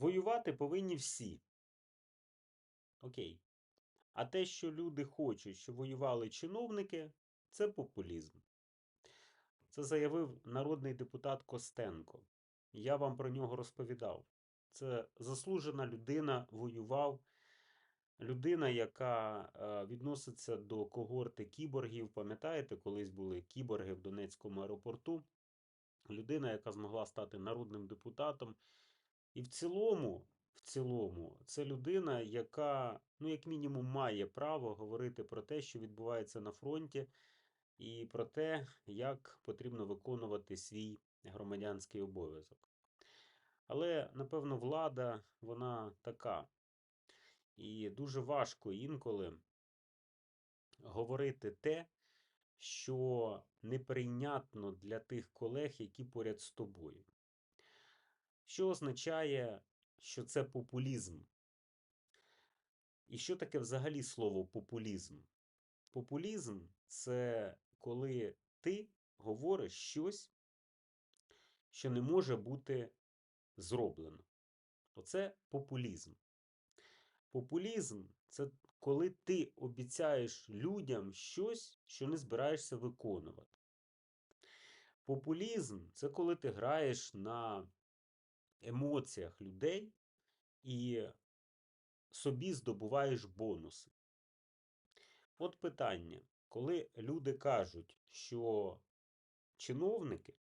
Воювати повинні всі. Окей. А те, що люди хочуть, щоб воювали чиновники, це популізм. Це заявив народний депутат Костенко. Я вам про нього розповідав. Це заслужена людина, воював. Людина, яка е, відноситься до когорти кіборгів. Пам'ятаєте, колись були кіборги в Донецькому аеропорту. Людина, яка змогла стати народним депутатом. І в цілому, в цілому, це людина, яка, ну, як мінімум, має право говорити про те, що відбувається на фронті, і про те, як потрібно виконувати свій громадянський обов'язок. Але, напевно, влада, вона така. І дуже важко інколи говорити те, що неприйнятно для тих колег, які поряд з тобою. Що означає, що це популізм? І що таке взагалі слово популізм? Популізм це коли ти говориш щось, що не може бути зроблено. Оце популізм. Популізм це коли ти обіцяєш людям щось, що не збираєшся виконувати. Популізм це коли ти граєш на емоціях людей і собі здобуваєш бонуси. От питання, коли люди кажуть, що чиновники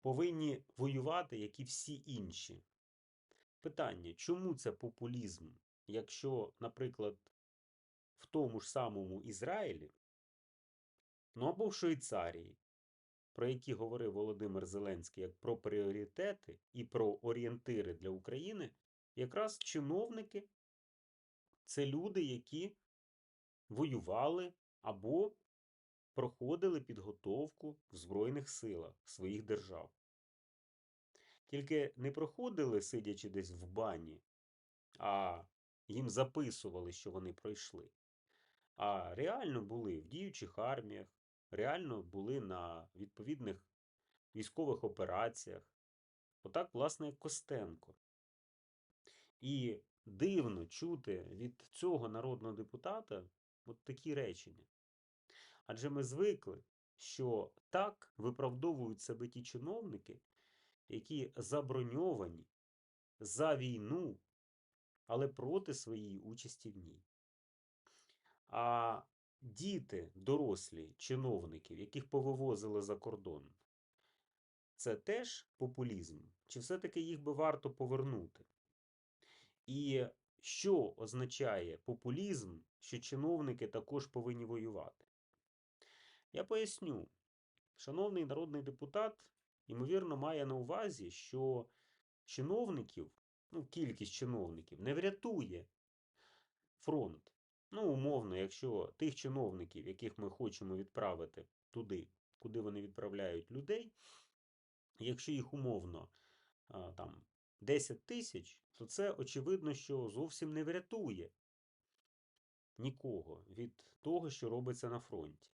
повинні воювати, як і всі інші. Питання, чому це популізм, якщо, наприклад, в тому ж самому Ізраїлі, ну або в Швейцарії, про які говорив Володимир Зеленський як про пріоритети і про орієнтири для України, якраз чиновники це люди, які воювали або проходили підготовку в Збройних силах своїх держав. Тільки не проходили, сидячи десь в бані, а їм записували, що вони пройшли. А реально були в діючих арміях, реально були на відповідних військових операціях. Отак, власне, Костенко. І дивно чути від цього народного депутата от такі речення. Адже ми звикли, що так виправдовують себе ті чиновники, які заброньовані за війну, але проти своєї участі в ній. А діти, дорослі чиновників, яких повивозили за кордон, це теж популізм? Чи все-таки їх би варто повернути? І що означає популізм, що чиновники також повинні воювати? Я поясню, шановний народний депутат, ймовірно, має на увазі, що чиновників, ну, кількість чиновників не врятує фронт. Ну, умовно, якщо тих чиновників, яких ми хочемо відправити туди, куди вони відправляють людей, якщо їх умовно там 10 тисяч, то це очевидно, що зовсім не врятує нікого від того, що робиться на фронті.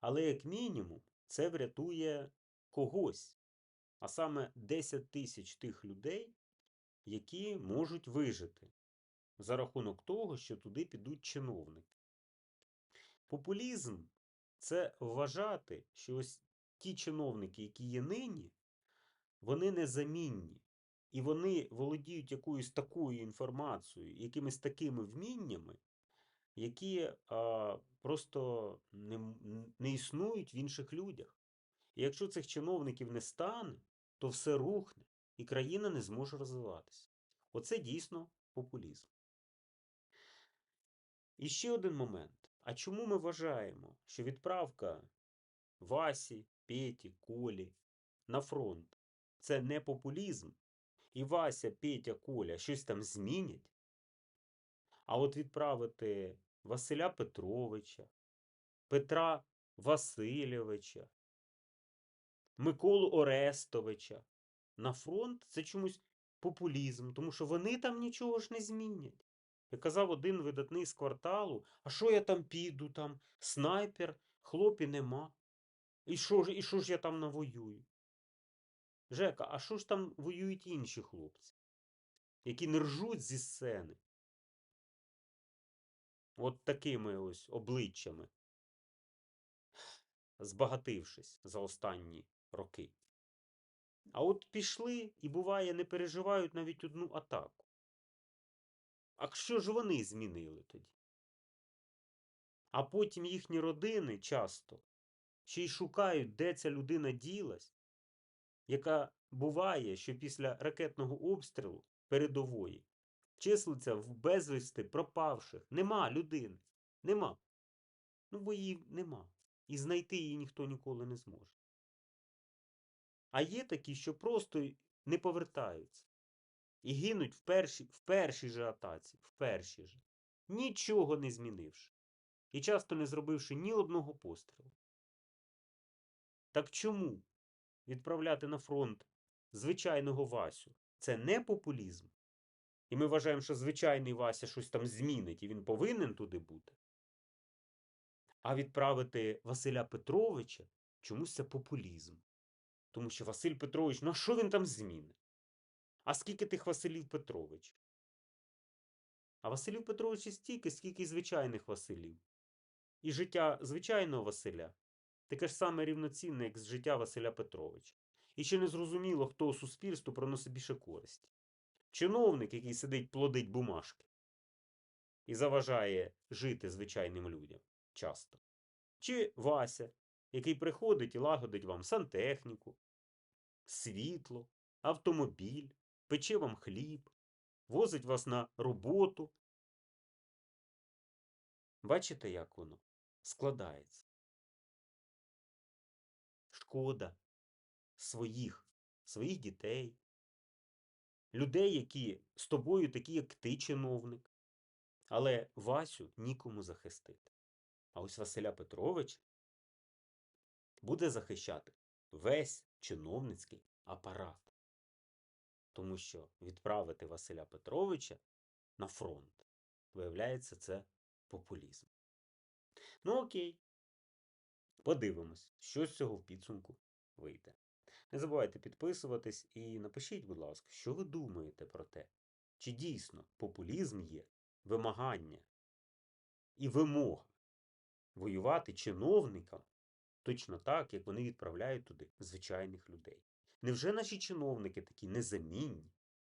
Але, як мінімум, це врятує когось, а саме 10 тисяч тих людей, які можуть вижити за рахунок того, що туди підуть чиновники. Популізм це вважати, що ось ті чиновники, які є нині, вони незамінні. І вони володіють якоюсь такою інформацією, якимись такими вміннями, які а, просто не, не існують в інших людях. І якщо цих чиновників не стане, то все рухне, і країна не зможе розвиватися. Оце дійсно популізм. І ще один момент. А чому ми вважаємо, що відправка Васі, Петі, Колі на фронт це не популізм, і Вася, Петя, Коля щось там змінять? А от відправити Василя Петровича, Петра Васильовича, Миколу Орестовича на фронт це чомусь популізм, тому що вони там нічого ж не змінять. Як казав один видатний з кварталу, а що я там піду, там снайпер, хлопі нема. І що ж і що ж я там навоюю? Жека, а що ж там воюють інші хлопці, які не ржуть зі сцени? От такими ось обличчями, збагатившись за останні роки. А от пішли і, буває, не переживають навіть одну атаку. А що ж вони змінили тоді? А потім їхні родини часто ще й шукають, де ця людина ділась, яка буває, що після ракетного обстрілу передової числиться в безвісти пропавших. Нема людини. Нема. Ну, бо її нема. І знайти її ніхто ніколи не зможе. А є такі, що просто не повертаються. І гинуть в першій, в першій же атаці, в першій же, нічого не змінивши. І часто не зробивши ні одного пострілу. Так чому відправляти на фронт звичайного Васю? Це не популізм. І ми вважаємо, що звичайний Вася щось там змінить, і він повинен туди бути. А відправити Василя Петровича чомусь це популізм. Тому що Василь Петрович, ну а що він там змінить? А скільки тих Василів Петрович? А Василів Петровича стільки, скільки й звичайних Василів. І життя звичайного Василя таке ж саме рівноцінне, як життя Василя Петровича. І ще не зрозуміло, хто суспільству приносить більше користі. Чиновник, який сидить плодить бумажки і заважає жити звичайним людям часто. Чи Вася, який приходить і лагодить вам сантехніку, світло, автомобіль, пече вам хліб, возить вас на роботу. Бачите, як воно складається? Шкода своїх, своїх дітей, людей, які з тобою такі, як ти, чиновник. Але Васю нікому захистити. А ось Василя Петровича буде захищати весь чиновницький апарат. Тому що відправити Василя Петровича на фронт, виявляється, це популізм. Ну окей. Подивимось, що з цього в підсумку вийде. Не забувайте підписуватись і напишіть, будь ласка, що ви думаєте про те, чи дійсно популізм є вимагання і вимога воювати чиновникам точно так, як вони відправляють туди звичайних людей. Невже наші чиновники такі незамінні,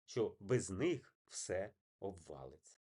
що без них все обвалиться?